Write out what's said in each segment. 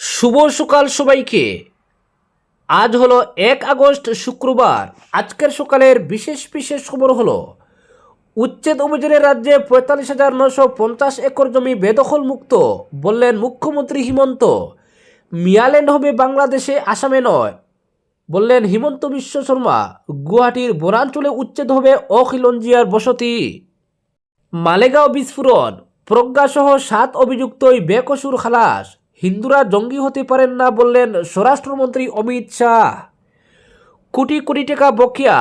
শুভ সকাল সবাইকে। আজ হলো এক আগস্ট শুক্রবার। আজকের সকালের বিশেষ বিশেষ খবর হলো, উচ্ছেদ অভিযানের রাজ্যে পঁয়তাল্লিশ হাজার নশো পঞ্চাশ একর জমি বেদখল মুক্ত বললেন মুখ্যমন্ত্রী হিমন্ত। মিয়াল্যান্ড হবে বাংলাদেশে, আসামে নয়, বললেন হিমন্ত বিশ্ব শর্মা। গুয়াহাটির বনাঞ্চলে উচ্ছেদ হবে অখিলঞ্জিয়ার বসতি। মালেগাঁও বিস্ফোরণ, প্রজ্ঞাসহ সাত অভিযুক্তই বেকসুর খালাস। হিন্দুরা জঙ্গি হতে পারেন না বললেন স্বরাষ্ট্রমন্ত্রী অমিত শাহ। কোটি কোটি টাকা বকেয়া,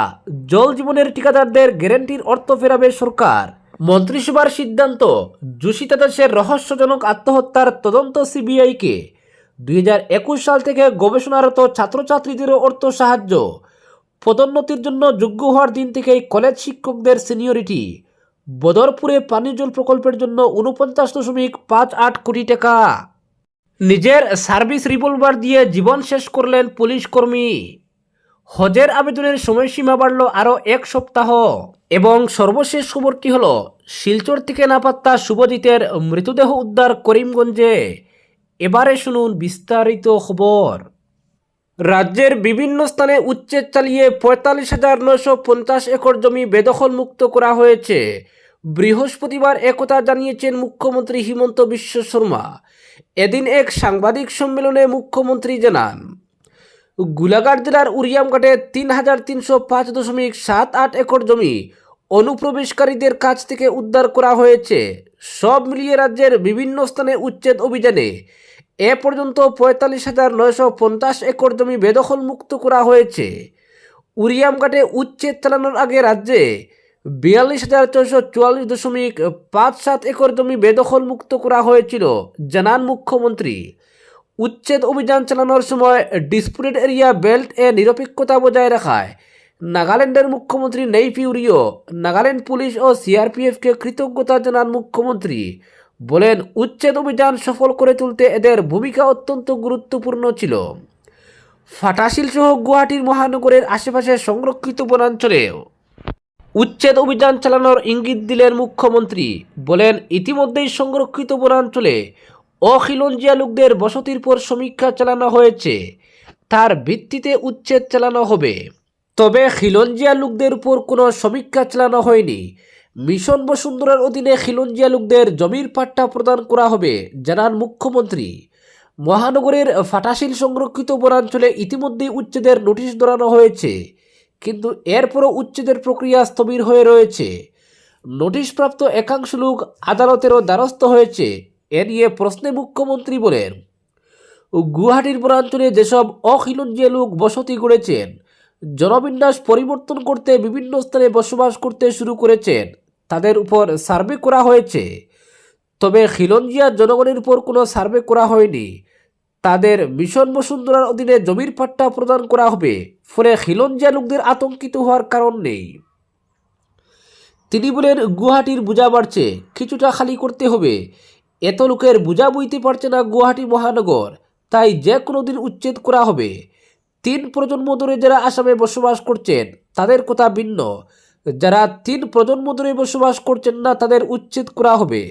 জল জীবনের ঠিকাদারদের গ্যারেন্টির অর্থ ফেরাবে সরকার। মন্ত্রিসভার সিদ্ধান্ত জুসিতা দাসের রহস্যজনক আত্মহত্যার তদন্ত সিবিআইকে। দুই হাজার একুশ সাল থেকে গবেষণারত ছাত্রছাত্রীদেরও অর্থ সাহায্য। পদোন্নতির জন্য যোগ্য হওয়ার দিন থেকেই কলেজ শিক্ষকদের সিনিয়রিটি। বদরপুরে পানীয় জল প্রকল্পের জন্য উনপঞ্চাশ দশমিক পাঁচ আট কোটি টাকা। নিজের সার্ভিস রিভলভার দিয়ে জীবন শেষ করলেন পুলিশ কর্মী। হজের আবেদনের সময়সীমা বাড়ল আরও এক সপ্তাহ এবং সর্বশেষ খবরটি হল? শিলচর থেকে নাপাত্তা শুভজিতের মৃতদেহ উদ্ধার করিমগঞ্জে। এবারে শুনুন বিস্তারিত খবর। রাজ্যের বিভিন্ন স্থানে উচ্ছেদ চালিয়ে পঁয়তাল্লিশ হাজার নশো পঞ্চাশ একর জমি বেদখল মুক্ত করা হয়েছে। বৃহস্পতিবার একথা জানিয়েছেন মুখ্যমন্ত্রী হিমন্ত বিশ্ব শর্মা। এদিন এক সাংবাদিক সম্মেলনে মুখ্যমন্ত্রী জানান, গোলাঘাট জেলার উরিয়ামঘাটে তিন হাজার তিনশো পাঁচ দশমিক সাত আট একর জমি অনুপ্রবেশকারীদের কাছ থেকে উদ্ধার করা হয়েছে। সব মিলিয়ে রাজ্যের বিভিন্ন স্থানে উচ্ছেদ অভিযানে এ পর্যন্ত পঁয়তাল্লিশ হাজার নয়শো পঞ্চাশ একর জমি বেদখল মুক্ত করা হয়েছে। উরিয়ামঘাটে উচ্ছেদ চালানোর আগে রাজ্যে বিয়াল্লিশ হাজার ছয়শো চুয়াল্লিশ দশমিক পাঁচ সাত একর জমি বেদখল মুক্ত করা হয়েছিল, জানান মুখ্যমন্ত্রী। উচ্ছেদ অভিযান চালানোর সময় ডিসপুটেড এরিয়া বেল্ট এ নিরপেক্ষতা বজায় রাখায়। নাগাল্যান্ডের মুখ্যমন্ত্রী নেইফিউরিও নাগাল্যান্ড পুলিশ ও সিআরপিএফকে কৃতজ্ঞতা জানান মুখ্যমন্ত্রী। বলেন, উচ্ছেদ অভিযান সফল করে তুলতে এদের ভূমিকা অত্যন্ত গুরুত্বপূর্ণ ছিল। ফাটাশিল সহ গুয়াহাটির মহানগরের আশেপাশে সংরক্ষিত বনাঞ্চলেও উচ্ছেদ অভিযান চালানোর ইঙ্গিত দিলেন মুখ্যমন্ত্রী। বলেন, ইতিমধ্যেই সংরক্ষিত বনাঞ্চলে অখিলঞ্জিয়া লোকদের বসতির পর সমীক্ষা চালানো হয়েছে। তার ভিত্তিতে উচ্ছেদ চালানো হবে। তবে খিলঞ্জিয়া লোকদের উপর কোনো সমীক্ষা চালানো হয়নি। মিশন বসুন্ধরার অধীনে খিলঞ্জিয়া লোকদের জমির পাট্টা প্রদান করা হবে, জানান মুখ্যমন্ত্রী। মহানগরের ফাটাশিল সংরক্ষিত বনাঞ্চলে ইতিমধ্যেই উচ্ছেদের নোটিশ ধরানো হয়েছে। কিন্তু এরপরও উচ্ছেদের প্রক্রিয়া স্থবির হয়ে রয়েছে। নোটিশপ্রাপ্ত একাংশ লোক আদালতেরও দ্বারস্থ হয়েছে, এ নিয়ে প্রশ্নে মুখ্যমন্ত্রী বলেন। গুয়াহাটির বনাঞ্চলে যেসব অখিলঞ্জিয়া লোক বসতি গড়েছেন, জনবিন্যাস পরিবর্তন করতে বিভিন্ন স্থানে বসবাস করতে শুরু করেছেন, তাদের উপর সার্ভে করা হয়েছে। তবে খিলঞ্জিয়া জনগণের উপর কোনো সার্ভে করা হয়নি। তাদের মিশন বসুন্ধরার অধীনে জমির পাট্টা প্রদান করা হবে। ফলে খিলঞ্জিয়া লোকদের আতঙ্কিত হওয়ার কারণ নেই। তিনি বলেন, গুয়াহাটির বোঝা বাড়ছে, কিছুটা খালি করতে হবে। এত লোকের বোঝা বইতে পারছে না গুয়াহাটি মহানগর, তাই যে কোনো দিন উচ্ছেদ করা হবে। তিন প্রজন্ম ধরে যারা আসামে বসবাস করছেন, তাদের কথা ভিন্ন। যারা তিন প্রজন্ম ধরে বসবাস করছেন না, তাদের উচ্ছেদ করা হবে।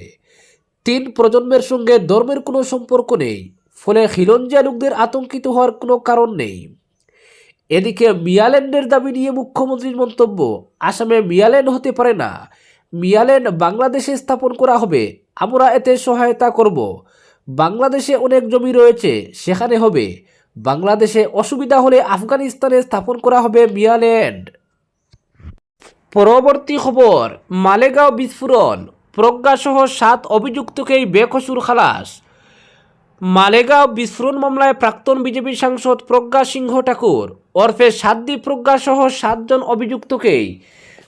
তিন প্রজন্মের সঙ্গে ধর্মের কোনো সম্পর্ক নেই। ফলে খিলঞ্জিয়া লোকদের আতঙ্কিত হওয়ার কোনো কারণ নেই। এদিকে মিয়াল্যান্ডের দাবি নিয়ে মুখ্যমন্ত্রীর মন্তব্য, আসামে মিয়াল্যান্ড হতে পারে না। মিয়াল্যান্ড বাংলাদেশে স্থাপন করা হবে, আমরা এতে সহায়তা করব। বাংলাদেশে অনেক জমি রয়েছে, সেখানে হবে। বাংলাদেশে অসুবিধা হলে আফগানিস্তানে স্থাপন করা হবে মিয়াল্যান্ড পরবর্তী খবর, মালেগাঁও বিস্ফোরণ। প্রজ্ঞাসহ সাত অভিযুক্তকেই বেকসুর খালাস। মালেগাঁও বিস্ফোরণ মামলায় প্রাক্তন বিজেপি সাংসদ প্রজ্ঞা সিংহ ঠাকুর ওরফে সাদ্দি প্রজ্ঞা সহ সাতজন অভিযুক্তকেই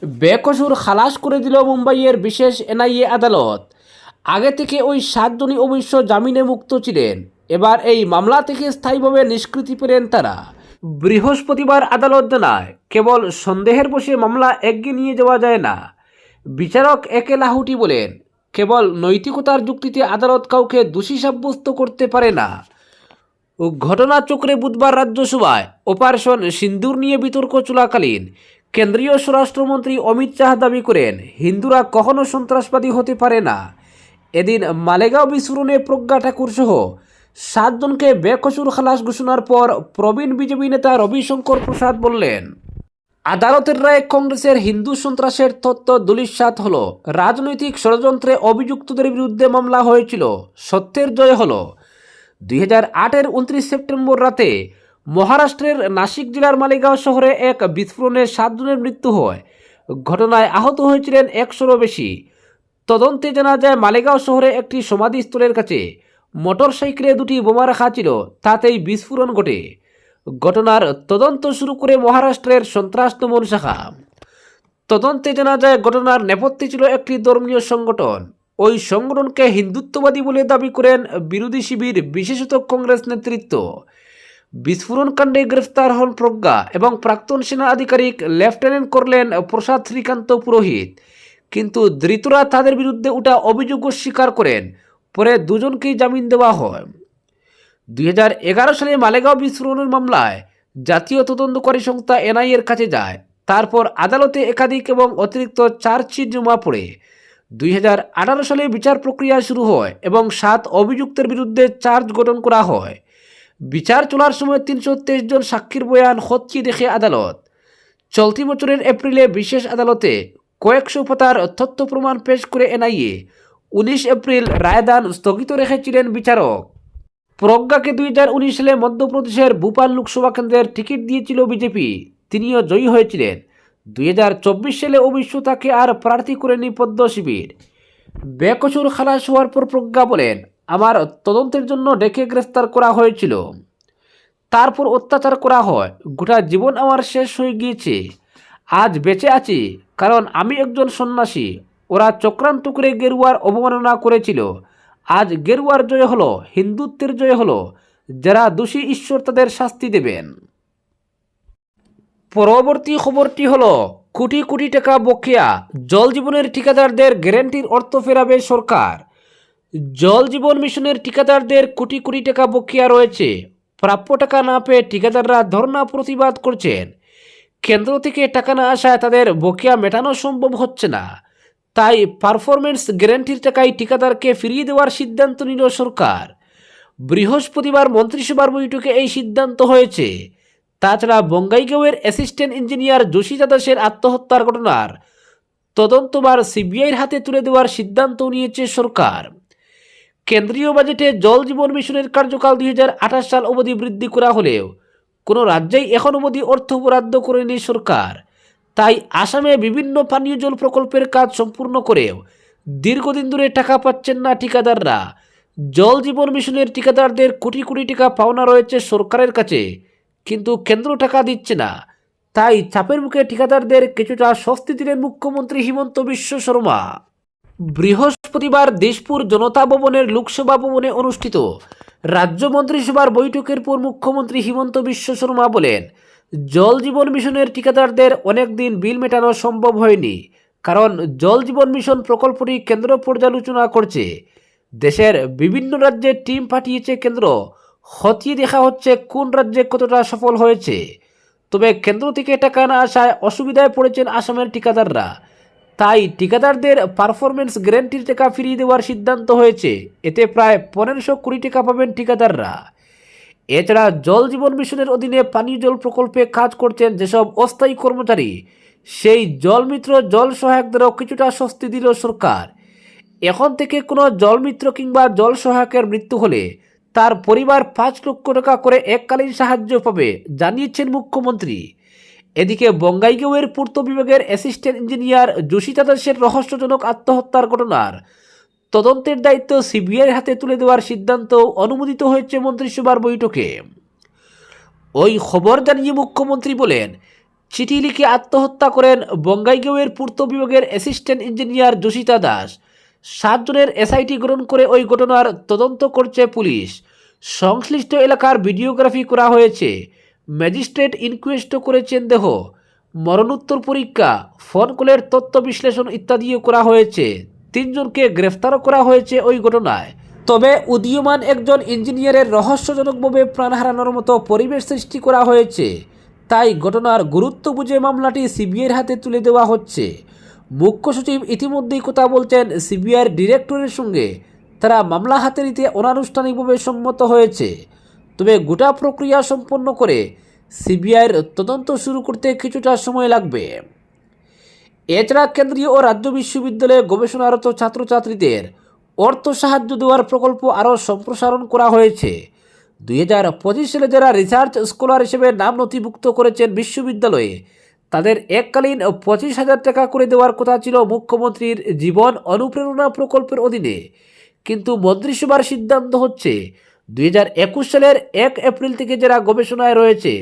বেকসুর খালাস করে দিল মুম্বাইয়ের বিশেষ এনআইএ আদালত। আগে থেকে ওই সাতজনই অবশ্য জামিনে মুক্ত ছিলেন। এবার এই মামলা থেকে স্থায়ীভাবে নিষ্কৃতি পেলেন তারা। বৃহস্পতিবার আদালত জানায়, কেবল সন্দেহের বসে মামলা এগিয়ে নিয়ে যাওয়া যায় না। বিচারক একে লাহুটি বলেন নৈতিকতার যুক্তিতে আদালত কাউকে দোষী সাব্যস্ত করতে পারে না। ঘটনাচক্রে বুধবার রাজ্যসভায় অপারেশন সিন্দুর নিয়ে বিতর্ক চলাকালীন কেন্দ্রীয় স্বরাষ্ট্রমন্ত্রী অমিত শাহ দাবি করেন, হিন্দুরা কখনো সন্ত্রাসবাদী হতে পারে না। এদিন মালেগাঁও বিস্ফোরণে প্রজ্ঞা ঠাকুর সহ সাতজনকে বেকসুর খালাস ঘোষণার পর প্রবীণ বিজেপি নেতা রবিশঙ্কর প্রসাদ বললেন আদালতের রায়ে কংগ্রেসের হিন্দু সন্ত্রাসের তত্ত্ব দুলিশ্বাত হল। রাজনৈতিক ষড়যন্ত্রে অভিযুক্তদের বিরুদ্ধে মামলা হয়েছিল। সত্যের জয় হল। দুই হাজার আটের উনত্রিশ সেপ্টেম্বর রাতে মহারাষ্ট্রের নাসিক জেলার মালিগাঁও শহরে এক বিস্ফোরণে সাতজনের মৃত্যু হয়। ঘটনায় আহত হয়েছিলেন একশোরও বেশি। তদন্তে জানা যায়, মালেগাঁও শহরে একটি সমাধিস্থলের কাছে মোটর সাইকেলে দুটি বোমা রাখা ছিল। তাতেই বিস্ফোরণ ঘটে। ঘটনার তদন্ত শুরু করে মহারাষ্ট্রের সন্ত্রাস দমন শাখা। তদন্তে জানা যায়, ঘটনার নেপথ্যে ছিল একটি ধর্মীয় সংগঠন। ওই সংগঠনকে হিন্দুত্ববাদী বলে দাবি করেন বিরোধী শিবির, বিশেষত কংগ্রেস নেতৃত্ব। বিস্ফোরণ কাণ্ডে গ্রেফতার হন প্রজ্ঞা এবং প্রাক্তন সেনা আধিকারিক লেফটেন্যান্ট করলেন প্রসাদ শ্রীকান্ত পুরোহিত। কিন্তু ধৃতরা তাদের বিরুদ্ধে ওঠা অভিযোগ স্বীকার করেন। পরে দুজনকেই জামিন দেওয়া হয়। দুই হাজার এগারো সালে মালেগাঁও বিস্ফোরণের মামলায় জাতীয় তদন্তকারী সংস্থা এনআইএর কাছে যায়। তারপর আদালতে একাধিক এবং অতিরিক্ত চার্জশিট জমা পড়ে। দুই হাজার আঠারো সালে বিচার প্রক্রিয়া শুরু হয় এবং সাত অভিযুক্তের বিরুদ্ধে চার্জ গঠন করা হয়। বিচার চলার সময় তিনশো তেইশ জন সাক্ষীর বয়ান হচ্ছে দেখে আদালত। চলতি বছরের এপ্রিলে বিশেষ আদালতে কয়েকশো পাতার তথ্য প্রমাণ পেশ করে এনআইএ। উনিশ এপ্রিল রায়দান স্থগিত রেখেছিলেন বিচারক। প্রজ্ঞাকে দুই হাজার উনিশ সালে মধ্যপ্রদেশের ভূপাল লোকসভা কেন্দ্রের টিকিট দিয়েছিল বিজেপি, তিনিও জয়ী হয়েছিলেন। দুই হাজার চব্বিশ সালে অবশ্য তাকে আর প্রার্থী করেনি পদ্ম শিবির। বেকসুর খালাস হওয়ার পর প্রজ্ঞা বলেন, আমার তদন্তের জন্য ডেকে গ্রেফতার করা হয়েছিল। তারপর অত্যাচার করা হয়। গোটা জীবন আমার শেষ হয়ে গিয়েছে। আজ বেঁচে আছি, কারণ আমি একজন সন্ন্যাসী। ওরা চক্রান্ত করে গেরুয়ার অবমাননা করেছিল। আজ গেরুয়ার জয় হলো, হিন্দুত্বের জয় হলো, যারা দোষী ঈশ্বর তাদের শাস্তি দেবেন। পরবর্তী খবরটি হলো, কোটি কোটি টাকা বকেয়া জল জীবনের ঠিকাদারদের গ্যারান্টির অর্থ ফেরাবে সরকার। জল জীবন মিশনের ঠিকাদারদের কোটি কোটি টাকা বকেয়া রয়েছে। প্রাপ্য টাকা না পেয়ে ঠিকাদাররা ধর্ণা প্রতিবাদ করছেন। কেন্দ্র থেকে টাকা না আসায় তাদের বকেয়া মেটানো সম্ভব হচ্ছে না। তাই পারফরমেন্স গ্যারান্টির টাকায় ঠিকাদারকে ফিরিয়ে দেওয়ার সিদ্ধান্ত নিল সরকার। বৃহস্পতিবার মন্ত্রিসভার বৈঠকে এই সিদ্ধান্ত হয়েছে। তাছাড়া বঙ্গাইগাঁওয়ের অ্যাসিস্ট্যান্ট ইঞ্জিনিয়ার যোশিতা দাসের আত্মহত্যার ঘটনার তদন্তবার সিবিআইয়ের হাতে তুলে দেওয়ার সিদ্ধান্ত নিয়েছে সরকার। কেন্দ্রীয় বাজেটে জল জীবন মিশনের কার্যকাল দুই হাজার আঠাশ সাল অবধি বৃদ্ধি করা হলেও কোনো রাজ্যেই এখন অবধি অর্থ বরাদ্দ করেনি সরকার। তাই আসামে বিভিন্ন পানীয় জল প্রকল্পের কাজ সম্পূর্ণ করেও দীর্ঘদিন ধরে টাকা পাচ্ছেন না ঠিকাদাররা। জল জীবন মিশনের ঠিকাদারদের কোটি কোটি টাকা পাওনা রয়েছে সরকারের কাছে, কিন্তু কেন্দ্র টাকা দিচ্ছে না। তাই চাপের মুখে ঠিকাদারদের কিছুটা স্বস্তি দিলেন মুখ্যমন্ত্রী হিমন্ত বিশ্ব শর্মা। বৃহস্পতিবার দেশপুর জনতা ভবনের লোকসভা ভবনে অনুষ্ঠিত রাজ্য মন্ত্রিসভার বৈঠকের পর মুখ্যমন্ত্রী হিমন্ত বিশ্ব শর্মা বলেন জল জীবন মিশনের ঠিকাদারদের অনেক দিন বিল মেটানো সম্ভব হয়নি, কারণ জল জীবন মিশন প্রকল্পটি কেন্দ্র পর্যালোচনা করছে। দেশের বিভিন্ন রাজ্যে টিম পাঠিয়েছে কেন্দ্র। খতিয়ে দেখা হচ্ছে কোন রাজ্যে কতটা সফল হয়েছে। তবে কেন্দ্র থেকে টাকা না আসায় অসুবিধায় পড়েছেন আসামের ঠিকাদাররা। তাই ঠিকাদারদের পারফরমেন্স গ্যারান্টির টাকা ফিরিয়ে দেওয়ার সিদ্ধান্ত হয়েছে। এতে প্রায় পনেরোশো কোটি টাকা পাবেন ঠিকাদাররা। এছাড়া জল জীবন মিশনের অধীনে পানীয় জল প্রকল্পে কাজ করছেন যেসব অস্থায়ী কর্মচারী, সেই জলমিত্র জল সহায়কদেরও কিছুটা স্বস্তি দিল সরকার। এখন থেকে কোনো জলমিত্র কিংবা জল সহায়কের মৃত্যু হলে তার পরিবার পাঁচ লক্ষ টাকা করে এককালীন সাহায্য পাবে, জানিয়েছেন মুখ্যমন্ত্রী। এদিকে বঙ্গাইগাঁওয়ের পূর্ত বিভাগের অ্যাসিস্ট্যান্ট ইঞ্জিনিয়ার যোশিতা দাসের রহস্যজনক আত্মহত্যার ঘটনার তদন্তের দায়িত্ব সিবিআইয়ের হাতে তুলে দেওয়ার সিদ্ধান্ত অনুমোদিত হয়েছে মন্ত্রিসভার বৈঠকে। ওই খবর জানিয়ে মুখ্যমন্ত্রী বলেন, চিঠি লিখে আত্মহত্যা করেন বঙ্গাইগাঁওয়ের পূর্ত বিভাগের অ্যাসিস্ট্যান্ট ইঞ্জিনিয়ার যোশিতা দাস। সাতজনের এসআইটি গ্রহণ করে ওই ঘটনার তদন্ত করছে পুলিশ। সংশ্লিষ্ট এলাকার ভিডিওগ্রাফি করা হয়েছে। ম্যাজিস্ট্রেট ইনকোয়েস্টও করেছেন দেহ। মরণোত্তর পরীক্ষা, ফোন কলের তথ্য বিশ্লেষণ ইত্যাদিও করা হয়েছে। তিনজনকে গ্রেফতারও করা হয়েছে ওই ঘটনায়। তবে উদীয়মান একজন ইঞ্জিনিয়ারের রহস্যজনকভাবে প্রাণ হারানোর মতো পরিবেশ সৃষ্টি করা হয়েছে। তাই ঘটনার গুরুত্ব বুঝে মামলাটি সিবিআইয়ের হাতে তুলে দেওয়া হচ্ছে। মুখ্য সচিব ইতিমধ্যেই কথা বলছেন সিবিআইয়ের ডিরেক্টরের সঙ্গে। তারা মামলা হাতে নিতে অনানুষ্ঠানিকভাবে সম্মত হয়েছে। তবে গোটা প্রক্রিয়া সম্পন্ন করে সিবিআইয়ের তদন্ত শুরু করতে কিছুটা সময় লাগবে। এছাড়া কেন্দ্রীয় ও রাজ্য বিশ্ববিদ্যালয়ে গবেষণারত ছাত্রছাত্রীদের অর্থ সাহায্য দেওয়ার প্রকল্প আরও সম্প্রসারণ করা হয়েছে। দুই হাজার পঁচিশ সালে যারা রিসার্চ স্কলার হিসেবে নাম নথিভুক্ত করেছেন বিশ্ববিদ্যালয়ে, তাদের এককালীন পঁচিশ হাজার টাকা করে দেওয়ার কথা ছিল মুখ্যমন্ত্রীর জীবন অনুপ্রেরণা প্রকল্পের অধীনে। কিন্তু মন্ত্রিসভার সিদ্ধান্ত হচ্ছে, দুই হাজার একুশ সালের এক এপ্রিল থেকে যারা গবেষণায় রয়েছে,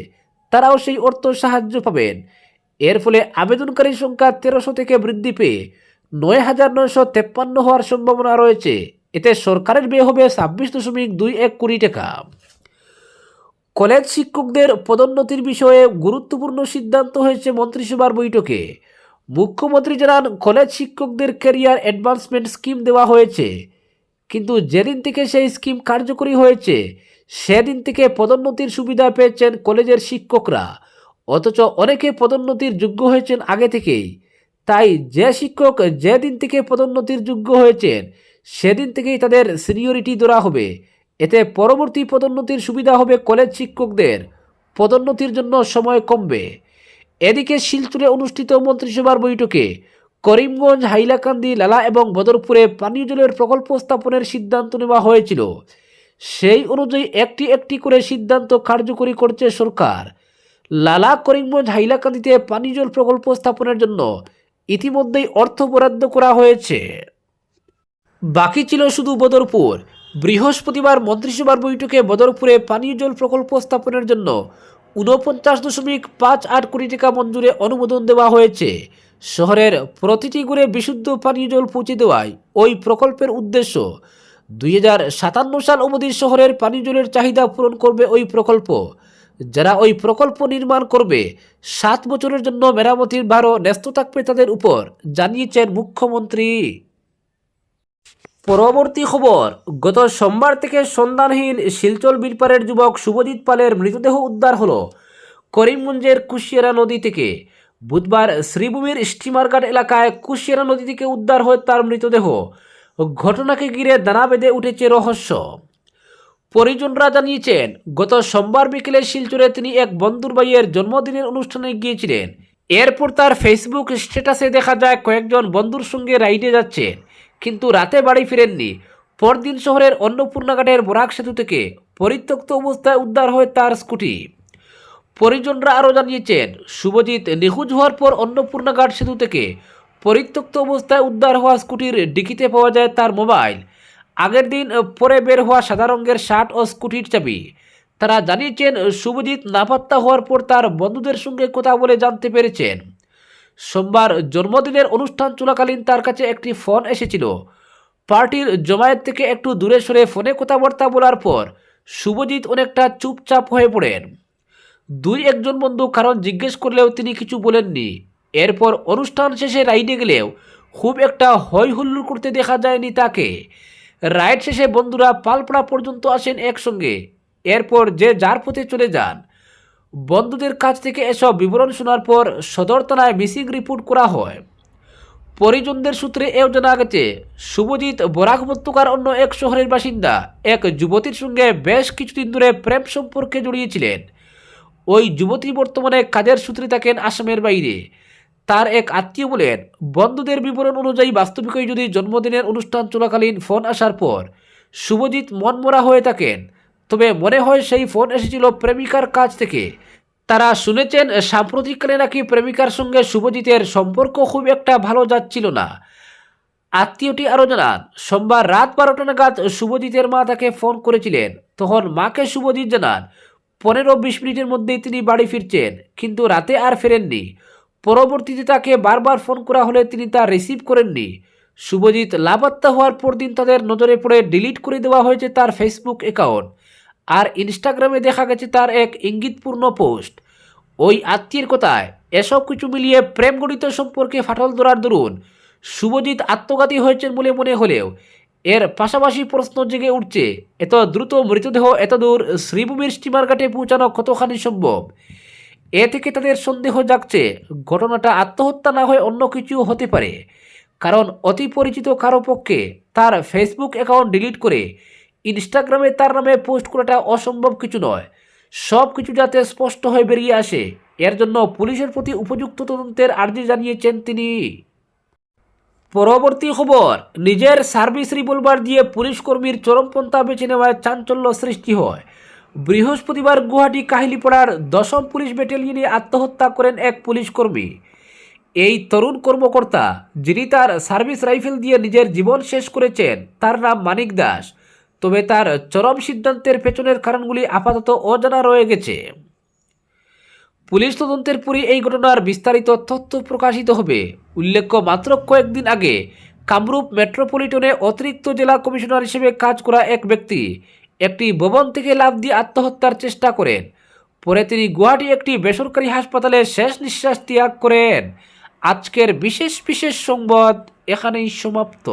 তারাও সেই অর্থ সাহায্য পাবেন। এর ফলে আবেদনকারীর সংখ্যা তেরোশো থেকে বৃদ্ধি পেয়ে নয় হাজার নয়শো তেপ্পান্ন হওয়ার সম্ভাবনা রয়েছে। এতে সরকারের ব্যয় হবে ছাব্বিশ দশমিক দুই এক কোটি টাকা। কলেজ শিক্ষকদের পদোন্নতির বিষয়ে গুরুত্বপূর্ণ সিদ্ধান্ত হয়েছে মন্ত্রিসভার বৈঠকে। মুখ্যমন্ত্রী জানান, কলেজ শিক্ষকদের ক্যারিয়ার অ্যাডভান্সমেন্ট স্কিম দেওয়া হয়েছে। কিন্তু যেদিন থেকে সেই স্কিম কার্যকরী হয়েছে, সেদিন থেকে পদোন্নতির সুবিধা পেয়েছেন কলেজের শিক্ষকরা। অথচ অনেকে পদোন্নতির যোগ্য হয়েছেন আগে থেকেই। তাই যে শিক্ষক যেদিন থেকে পদোন্নতির যোগ্য হয়েছেন, সেদিন থেকেই তাদের সিনিয়রিটি ধরা হবে। এতে পরবর্তী পদোন্নতির সুবিধা হবে কলেজ শিক্ষকদের। পদোন্নতির জন্য সময় কমবে। এদিকে শিলচরে অনুষ্ঠিত মন্ত্রিসভার বৈঠকে করিমগঞ্জ, হাইলাকান্দি, লালা এবং বদরপুরে পানীয় জলের প্রকল্প স্থাপনের সিদ্ধান্ত নেওয়া হয়েছিল। সেই অনুযায়ী একটি একটি করে সিদ্ধান্ত কার্যকরী করছে সরকার। লালা করিমগঞ্জ হাইলাকান্দিতে পানীয় জল প্রকল্প স্থাপনের জন্য ইতিমধ্যেই অর্থ বরাদ্দ করা হয়েছে। বাকি ছিল শুধু বদরপুর। বৃহস্পতিবার মন্ত্রিসভার বৈঠকে বদরপুরে পানীয় জল প্রকল্প স্থাপনের জন্য ঊনপঞ্চাশ দশমিক পাঁচ আট কোটি টাকা মঞ্জুরে অনুমোদন দেওয়া হয়েছে। শহরের প্রতিটি ঘরে বিশুদ্ধ পানীয় জল পৌঁছে দেওয়ায় ওই প্রকল্পের উদ্দেশ্য। দুই হাজার সাতান্ন সাল অবধি শহরের পানীয় জলের চাহিদা পূরণ করবে ওই প্রকল্প। যারা ওই প্রকল্প নির্মাণ করবে, সাত বছরের জন্য মেরামতির ভারও ন্যস্ত থাকবে তাদের উপর, জানিয়েছেন মুখ্যমন্ত্রী। পরবর্তী খবর, গত সোমবার থেকে সন্ধানহীন শিলচল বিলপাড়ের যুবক শুভজিৎ পালের মৃতদেহ উদ্ধার হলো করিমগঞ্জের কুশিয়ারা নদী থেকে। বুধবার শ্রীভূমির স্টিমারঘাট এলাকায় কুশিয়ারা নদী থেকে উদ্ধার হয় তার মৃতদেহ। ঘটনাকে ঘিরে দানা বেঁধে উঠেছে রহস্য। পরিজনরা জানিয়েছেন, গত সোমবার বিকেলে শিলচরে তিনি এক বন্ধুর ভাইয়ের জন্মদিনের অনুষ্ঠানে গিয়েছিলেন। এরপর তার ফেসবুক স্ট্যাটাসে দেখা যায়, কয়েকজন বন্ধুর সঙ্গে রাইডে যাচ্ছেন, কিন্তু রাতে বাড়ি ফিরেননি। পরদিন শহরের অন্নপূর্ণাঘাটের বরাক সেতু থেকে পরিত্যক্ত অবস্থায় উদ্ধার হয় তার স্কুটি। পরিজনরা আরও জানিয়েছেন, শুভজিৎ নিখোঁজ হওয়ার পর অন্নপূর্ণাঘাট সেতু থেকে পরিত্যক্ত অবস্থায় উদ্ধার হওয়া স্কুটির ডিকিতে পাওয়া যায় তার মোবাইল। আগের দিন পরে বের হওয়া সাদা রঙের শার্ট ও স্কুটির চাবি। তারা জানিয়েছেন শুভজিৎ নাপাত্তা হওয়ার পর তার বন্ধুদের সঙ্গে কথা বলে জানতে পেরেছেন। সোমবার জন্মদিনের অনুষ্ঠান চলাকালীন তার কাছে একটি ফোন এসেছিল। পার্টির জমায়েত থেকে একটু দূরে সরে ফোনে কথাবার্তা বলার পর শুভজিৎ অনেকটা চুপচাপ হয়ে পড়েন। দুই একজন বন্ধু কারণ জিজ্ঞেস করলেও তিনি কিছু বলেননি। এরপর অনুষ্ঠান শেষে রাইডে গেলেও খুব একটা হই হুল্লোড় করতে দেখা যায়নি তাকে। রাইড শেষে বন্ধুরা পালপড়া পর্যন্ত আসেন একসঙ্গে। এরপর যে যার পথে চলে যান। বন্ধুদের কাছ থেকে এসব বিবরণ শোনার পর সদর থানায় মিসিং রিপোর্ট করা হয়। পরিজনদের সূত্রে এও জানা গেছে, শুভজিৎ বরাক উপত্যকার অন্য এক শহরের বাসিন্দা। এক যুবতীর সঙ্গে বেশ কিছুদিন ধরে প্রেম সম্পর্কে জড়িয়েছিলেন ওই যুবতী বর্তমানে কাজের সূত্রে থাকেন আসামের বাইরে। তার এক আত্মীয় বলেন, বন্ধুদের বিবরণ অনুযায়ী বাস্তবিকই যদি জন্মদিনের অনুষ্ঠান চলাকালীন ফোন আসার পর শুভজিৎ মনমরা হয়ে থাকেন, তবে মনে হয় সেই ফোন এসেছিল প্রেমিকার কাছ থেকে। তারা শুনেছেন, সাম্প্রতিককালে নাকি প্রেমিকার সঙ্গে শুভজিতের সম্পর্ক খুব একটা ভালো যাচ্ছিল না। আত্মীয়টি আরও জানান, সোমবার রাত বারোটা নাগাদ শুভজিতের মা তাকে ফোন করেছিলেন। তখন মাকে শুভজিৎ জানান পনেরো বিশ মিনিটের মধ্যেই তিনি বাড়ি ফিরছেন, কিন্তু রাতে আর ফেরেননি। পরবর্তীতে তাকে বারবার ফোন করা হলে তিনি তা রিসিভ করেননি। শুভজিৎ লাপাত্তা হওয়ার পর দিন তাদের নজরে পড়ে ডিলিট করে দেওয়া হয়েছে তার ফেসবুক অ্যাকাউন্ট। আর ইনস্টাগ্রামে দেখা গেছে তার এক ইঙ্গিতপূর্ণ পোস্ট। ওই আত্মীয়ের কথায়, এসব কিছু মিলিয়ে প্রেম গঠিত সম্পর্কে ফাটল ধরার দরুন শুভজিৎ আত্মঘাতী হয়েছেন বলে মনে হলেও, এর পাশাপাশি প্রশ্ন জেগে উঠছে, এত দ্রুত মৃতদেহ এতদূর শ্রীভূমির স্টিমার ঘাটে পৌঁছানো কতখানি সম্ভব? এ থেকে তাদের সন্দেহ জাগছে, ঘটনাটা আত্মহত্যা না হয়ে অন্য কিছু হতে পারে। কারণ অতি পরিচিত কারও পক্ষে তার ফেসবুক অ্যাকাউন্ট ডিলিট করে ইনস্টাগ্রামে তার নামে পোস্ট করাটা অসম্ভব কিছু নয়। সব কিছু যাতে স্পষ্ট হয়ে বেরিয়ে আসে, এর জন্য পুলিশের প্রতি উপযুক্ত তদন্তের আর্জি জানিয়েছেন তিনি। পরবর্তী খবর, নিজের সার্ভিস রিভলভার দিয়ে পুলিশ কর্মীর চরমপন্থা বেছে নেওয়ায় চাঞ্চল্য সৃষ্টি হয়। বৃহস্পতিবার গুয়াহাটি কাহিলিপাড়ার দশম পুলিশ ব্যাটালিয়নে আত্মহত্যা করেন এক পুলিশ কর্মী। এই তরুণ কর্মকর্তা, যিনি তার সার্ভিস রাইফেল দিয়ে নিজের জীবন শেষ করেছেন, তার নাম মানিক দাস। তবে তার চরম সিদ্ধান্তের পেছনের কারণগুলি আপাতত অজানা রয়ে গেছে। পুলিশ তদন্তের পরই এই ঘটনার বিস্তারিত তথ্য প্রকাশিত হবে। উল্লেখ্য, মাত্র কয়েকদিন আগে কামরূপ মেট্রোপলিটনে অতিরিক্ত জেলা কমিশনার হিসেবে কাজ করা এক ব্যক্তি একটি ভবন থেকে লাভ দিয়ে আত্মহত্যার চেষ্টা করেন। পরে তিনি গুয়াহাটি একটি বেসরকারি হাসপাতালে শেষ নিঃশ্বাস ত্যাগ করেন। আজকের বিশেষ বিশেষ সংবাদ এখানেই সমাপ্ত।